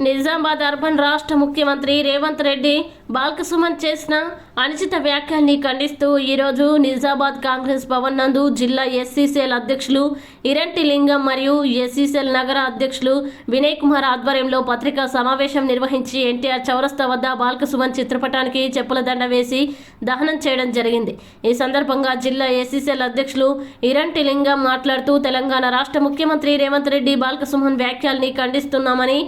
Nizamabad urban రాష్ట్ర ముఖ్యమంత్రి రేవంత్ రెడ్డి బాల్కసుమన్ చేసిన అనుచిత వ్యాఖ్యల్ని ఖండిస్తూ ఈరోజు నిజామాబాద్ కాంగ్రెస్ భవన్ నందు జిల్లా ఎస్సీసీఎల్ అధ్యక్షులు ఇరంటి లింగం మరియు ఎస్సీసీఎల్ నగర అధ్యక్షులు వినయ్ కుమార్ ఆధ్వర్యంలో పత్రికా సమావేశం నిర్వహించి ఎన్టీఆర్ చౌరస్తా వద్ద బాల్కసుమన్ చిత్రపటానికి చెప్పుల దండ వేసి దహనం చేయడం జరిగింది. ఈ సందర్భంగా జిల్లా ఎస్సీసీఎల్ అధ్యక్షులు ఇరంటి లింగం మాట్లాడుతూ తెలంగాణ రాష్ట్ర ముఖ్యమంత్రి రేవంత్ రెడ్డి బాల్కసుమన్ వ్యాఖ్యల్ని ఖండిస్తున్నామని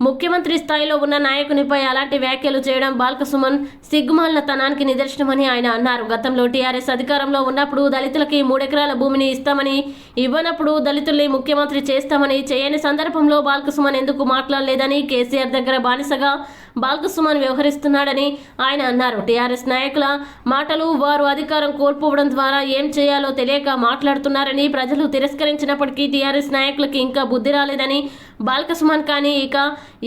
ముఖ్యమంత్రి స్థాయిలో ఉన్న నాయకునిపై అలాంటి వ్యాఖ్యలు చేయడం బాల్కసుమన్ సిగ్గుమాలిన తనానికి నిదర్శనమని ఆయన అన్నారు. గతంలో టీఆర్ఎస్ అధికారంలో ఉన్నప్పుడు దళితులకి మూడెకరాల భూమిని ఇస్తామని ఇవ్వనప్పుడు దళితుల్ని ముఖ్యమంత్రి చేస్తామని చేయని సందర్భంలో బాల్కసుమన్ ఎందుకు మాట్లాడలేదని కేసీఆర్ దగ్గర బానిసగా బాల్కసుమన్ వ్యవహరిస్తున్నాడని ఆయన అన్నారు. టీఆర్ఎస్ నాయకుల మాటలు వారు అధికారం కోల్పోవడం ద్వారా ఏం చేయాలో తెలియక మాట్లాడుతున్నారని ప్రజలు తిరస్కరించినప్పటికీ టీఆర్ఎస్ నాయకులకి ఇంకా బుద్ధి రాలేదని బాల్కసుమన్ కానీ ఇక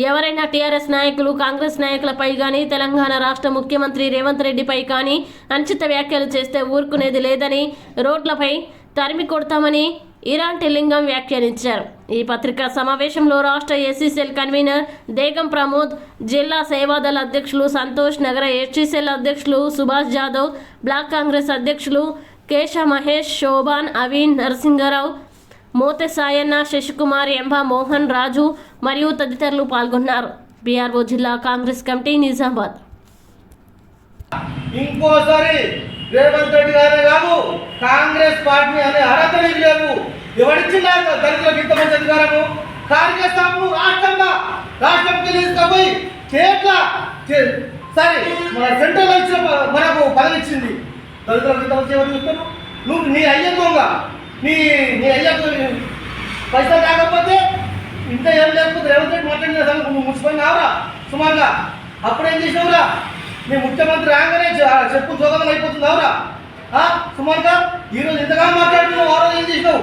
ఎవరైనా టీఆర్ఎస్ నాయకులు కాంగ్రెస్ నాయకులపై కానీ తెలంగాణ రాష్ట్ర ముఖ్యమంత్రి రేవంత్ రెడ్డిపై కానీ అనుచిత వ్యాఖ్యలు చేస్తే ఊరుకునేది లేదని రోడ్లపై తరిమి కొడతామని ఇరాన్ లింగం వ్యాఖ్యానించారు. ఈ పత్రికా సమావేశంలో రాష్ట్ర ఎస్సీసెల్ కన్వీనర్ దేగం ప్రమోద్ జిల్లా సేవాదళ అధ్యక్షులు సంతోష్ నగర ఎస్సీసెల్ అధ్యక్షులు సుభాష్ జాదవ్ బ్లాక్ కాంగ్రెస్ అధ్యక్షులు కేశ మహేష్ శోభాన్ అవీన్ నరసింగరావు మోతె సాయన్న శశికుమార్ ఎంబ మోహన్ రాజు మరియు తదితరులు పాల్గొన్నారు. బీఆర్ఓ జిల్లా కాంగ్రెస్ కమిటీ నిజామాబాద్. ఇంకోసారి రేవంత్ రెడ్డి గారే కాదు కాంగ్రెస్ పార్టీ అనే అర్హత నీకు లేవు ఎవరిచ్చిందా దళితులకు ఇంత మంచి అధికారము? కార్యకర్తలు రాష్ట్రంగా రాష్ట్రంకి తీసుకుపోయి స్టేట్ల చే- సరే మన సెంట్రల్ ఇచ్చిన మనకు పదవి ఇచ్చింది దళితులకు ఇంత మంచి ఎవరు చెప్తాను నువ్వు నీ అయ్యత్వంగా నీ నీ అయ్య పైసలు రాకపోతే ఇంత ఏం లేకపోతే రేవంత్ రెడ్డి మాట్లాడిన సంగతి నువ్వు ముచ్చిపోయినావురా సుమారుగా. అప్పుడేం చేసినావురా? నీ ముఖ్యమంత్రి రాగానే చెప్పు చెప్పు జోగం అయిపోతున్నావురా ఆ? సుమారుగా ఈరోజు ఇంతగా మాట్లాడుతున్నావు ఆ రోజు ఏం చేసినావు?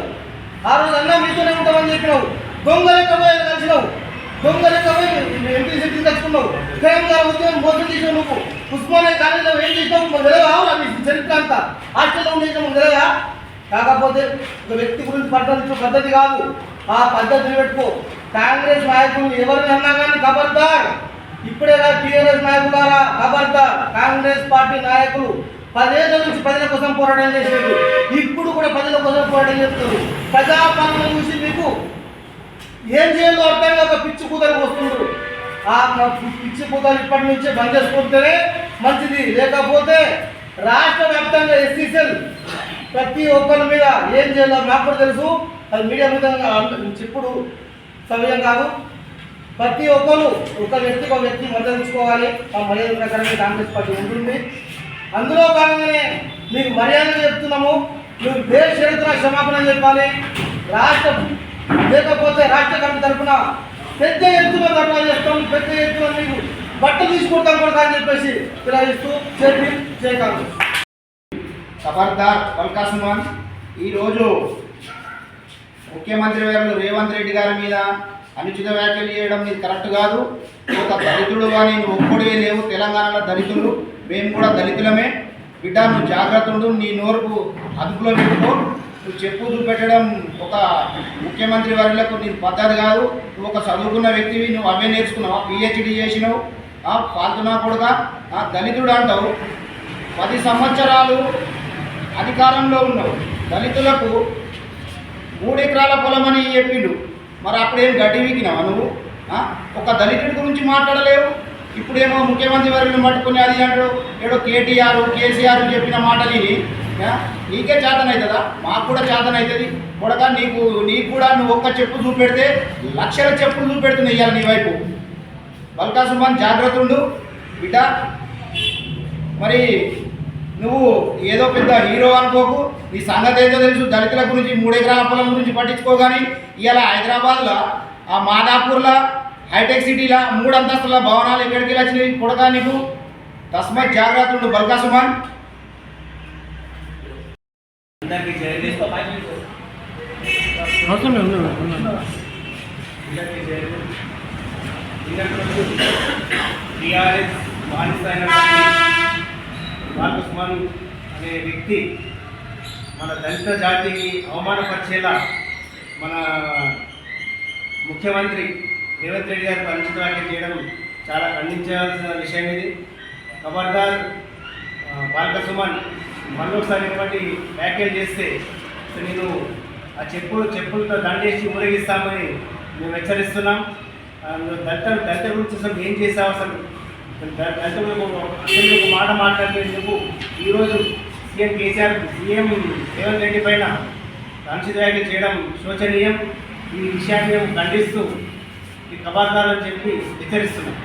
ఆ రోజు అన్నా మీతోనే ఉంటామని చెప్పినావు. దొంగ లెక్క కలిసినావు. దొంగ లెక్క పోయి ఎంపీ సీట్లు తెచ్చుకున్నావు. తెలంగాణ ఉద్యమం మోసం చేసినావు నువ్వు. ఉస్మానియా కాలేజీలో ఏం చేసినావు? మాకు తెలియదా అవునా? నీ చరిత్ర అంతా. హాస్టల్లో ఉండేసిన మాకు తెలియదా కాకపోతే ఒక వ్యక్తి గురించి పద్ధతి పద్ధతి కాదు. ఆ పద్ధతిని పెట్టుకో. కాంగ్రెస్ నాయకులు ఎవరిని అన్నా కానీ ఖబర్దార్ ఇప్పుడేలా టీఆర్ఎస్ నాయకులారా ఖబర్దార్ కాంగ్రెస్ పార్టీ నాయకులు పదేళ్ళ నుంచి ప్రజల కోసం పోరాటం చేసేది ఇప్పుడు కూడా ప్రజల కోసం పోరాటం చేస్తున్నారు. ప్రజాపాలన చూసి మీకు ఏం చేయాలో అర్థం కాక పిచ్చి కూతలు వస్తుండ్రు ఆ పిచ్చి కూతలు ఇప్పటి నుంచే బంద్ చేసుకుంటేనే మంచిది. లేకపోతే రాష్ట్ర వ్యాప్తంగా ఎస్సీసెల్ ప్రతి ఒక్కరి మీద ఏం చేయాలో నాకు కూడా తెలుసు. అది మీడియా మీద చెప్పుడు సమయం కాదు. ప్రతి ఒక్కరు ఒక వ్యక్తి ఒక వ్యక్తి మద్దతించుకోవాలి ఆ మర్యాద ప్రకారంగా కాంగ్రెస్ పార్టీ ఉంటుంది. అందులో భాగంగానే మీకు మర్యాద చెప్తున్నాము. మీరు దేశ చరిత్ర క్షమాపణ చెప్పాలి. రాష్ట్ర లేకపోతే రాష్ట్ర కమిటీ తరఫున పెద్ద ఎత్తున ధర్నా చేస్తాం పెద్ద ఎత్తున మీకు బట్టలు తీసుకుంటాం కూడా అని చెప్పేసి తెలియజేస్తూ చెప్పి జై కాంగ్రెస్. ఖబర్దార్ పల్కాసుమాన్ ఈరోజు ముఖ్యమంత్రి గారు రేవంత్ రెడ్డి గారి మీద అనుచిత వ్యాఖ్యలు చేయడం ఇది కరెక్ట్ కాదు. ఒక దళితుడు కానీ నువ్వు ఒక్కడే లేవు. తెలంగాణలో దళితులు మేము కూడా దళితులమే. బిడ్డ నువ్వు జాగ్రత్త ఉండు. నీ నోరుకు అదుపులో పెట్టుకో. నువ్వు చెప్పు చూపెట్టడం ఒక ముఖ్యమంత్రి వారిలకు నీ పద్ధతి కాదు. నువ్వు ఒక చదువుకున్న వ్యక్తివి నువ్వు అవే నేర్చుకున్నావు? పిహెచ్డి చేసినావు. ఆ, పాల్తున్నా కూడా దళితుడు అంటావు. పది సంవత్సరాలు అధికారంలో ఉన్నావు. దళితులకు మూడు ఎకరాల పొలం అని చెప్పిండు. మరి అప్పుడేం గడ్డి వీకినావా నువ్వు? ఒక దళితుడి గురించి మాట్లాడలేవు? ఇప్పుడేమో ముఖ్యమంత్రి వారిని పట్టుకుని అది అంటాడు ఏడో కేటీఆర్ కేసీఆర్ చెప్పిన మాటలు నీకే చేతనవుతుందా మాకు కూడా చేతనవుతుంది కొడక నీకు నీకు కూడా నువ్వు ఒక్క చెప్పు చూపెడితే లక్షల చెప్పులు చూపెడుతుంది ఇవాళ నీ వైపు. బల్కా సుమాన్ జాగ్రత్త ఉండు. బిడ్డ మరి నువ్వు ఏదో పెద్ద హీరో అనుకోకు. నీ సంగతి ఏదో తెలుసు. దళితుల గురించి మూడెకరాల పొలం గురించి పట్టించుకోగాని ఇవాళ హైదరాబాద్లో ఆ మాదాపూర్లో హైటెక్ సిటీలో మూడు అంతస్తుల భవనాలు ఎక్కడికి వెళ్ళి వచ్చినాయి కొడగా నీకు. తస్మత్ జాగ్రత్త ఉండు బల్కా సుమాన్. టీఆర్ఎస్ బాలకృష్మన్ అనే వ్యక్తి మన దళిత జాతికి అవమానపరిచేలా మన ముఖ్యమంత్రి రేవంత్ రెడ్డి గారికి అనుచిత చేయడం చాలా ఖండించాల్సిన విషయం ఇది. ఖబర్దార్ బాల్క సుమన్ మళ్ళొకసారి ఇటువంటి వ్యాఖ్యలు చేస్తే నేను ఆ చెప్పులు చెప్పులతో దండేసి ఊరేగిస్తామని మేము హెచ్చరిస్తున్నాం. దళిత దళిత గురించి అసలు ఏం చేసావు అసలు? ద- దళిత గురించి అసలు మాట మాట్లాడలేదు. ఈరోజు సీఎం కేసీఆర్ సీఎం రేవంత్ రెడ్డి పైన అనుచిత చేయడం శోచనీయం. ఈ విషయాన్ని మేము ఖండిస్తూ ఈ కబార్దారని చెప్పి హెచ్చరిస్తున్నాం.